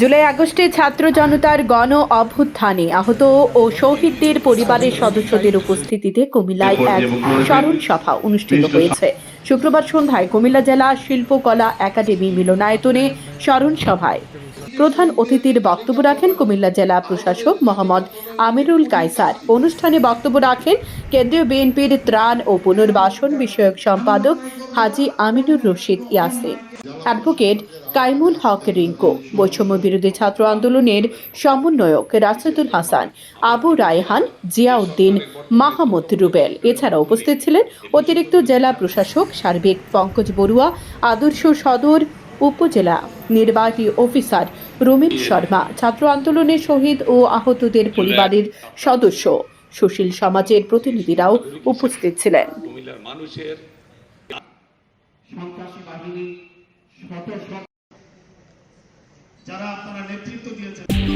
জুলাই আগস্টে ছাত্র জনতার গণ অভ্যুত্থানে আহত ও শহীদদের পরিবারের সদস্যদের উপস্থিতিতে কুমিল্লায় এক স্মরণ সভা অনুষ্ঠিত হয়েছে। শুক্রবার সন্ধ্যায় কুমিল্লা জেলা শিল্পকলা একাডেমি মিলনায়তনে স্মরণ সভায় প্রধান অতিথির বক্তব্য রাখেন কুমিল্লা জেলা প্রশাসক মোহাম্মদ আমিরুল কায়সার। অনুষ্ঠানে বক্তব্য রাখেন কেন্দ্রীয় বিএনপির ত্রাণ ও পুনর্বাসন বিষয়ক সম্পাদক হাজি আমিনুর রশিদ ইয়াসিন। অ্যাডভোকেট কাইমুল হক রিঙ্কু। বৈষম্য বিরোধী ছাত্র আন্দোলনের সমন্বয়ক রাশেদুল হাসান, আবু রায়হান, জিয়াউদ্দিন, মাহমুদ রুবেল। এছাড়া উপস্থিত ছিলেন অতিরিক্ত জেলা প্রশাসক সার্বিক পঙ্কজ বড়ুয়া, আদর্শ সদর, উপজেলা নির্বাহী অফিসার রুমিন শর্মা ছাত্র আন্দোলনের শহীদ ও আহতদের পরিবারের সদস্য। সুশীল সমাজের প্রতিনিধিরাও উপস্থিত ছিলেন। যারা আপনারা নেতৃত্ব দিয়েছেন।